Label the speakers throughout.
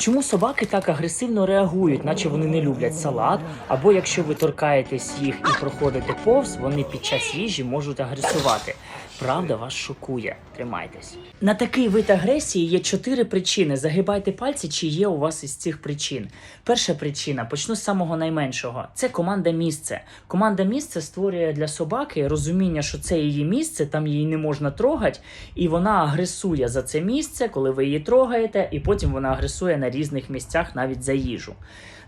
Speaker 1: Чому собаки так агресивно реагують, наче вони не люблять салат? Або якщо ви торкаєтесь їх і проходите повз, вони під час їжі можуть агресувати. Правда вас шокує. Тримайтесь. На такий вид агресії є чотири причини. Загибайте пальці, чи є у вас із цих причин. Перша причина почну з самого найменшого. Це команда місце. Команда місце створює для собаки розуміння, що це її місце, там її не можна трогати, і вона агресує за це місце, коли ви її трогаєте, і потім вона агресує на різних місцях навіть за їжу.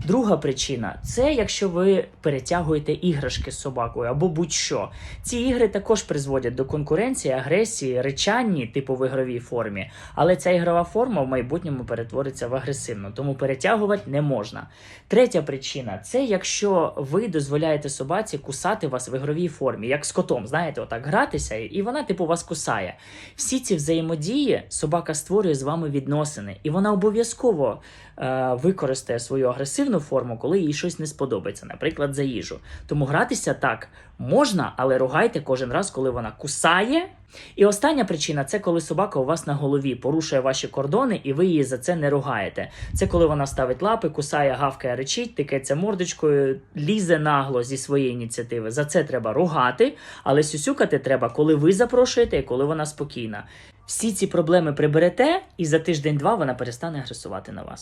Speaker 1: Друга причина це якщо ви перетягуєте іграшки з собакою або будь-що. Ці ігри також призводять до конкуренції, агресії, речанні, типу в ігровій формі. Але ця ігрова форма в майбутньому перетвориться в агресивну, тому перетягувати не можна. Третя причина це якщо ви дозволяєте собаці кусати вас в ігровій формі, як з котом, знаєте, отак гратися, і вона типу вас кусає. Всі ці взаємодії собака створює з вами відносини, і вона обов'язково е, використає свою агресивну форму, коли їй щось не сподобається, наприклад, за їжу. Тому гратися так можна, але ругайте кожен раз, коли вона кусає. І остання причина це коли собака у вас на голові порушує ваші кордони, і ви її за це не ругаєте. Це коли вона ставить лапи, кусає, гавкає, речить, тикається мордочкою, лізе нагло зі своєї ініціативи. За це треба ругати, але сюсюкати треба, коли ви запрошуєте і коли вона спокійна. Всі ці проблеми приберете, і за тиждень-два вона перестане агресувати на вас.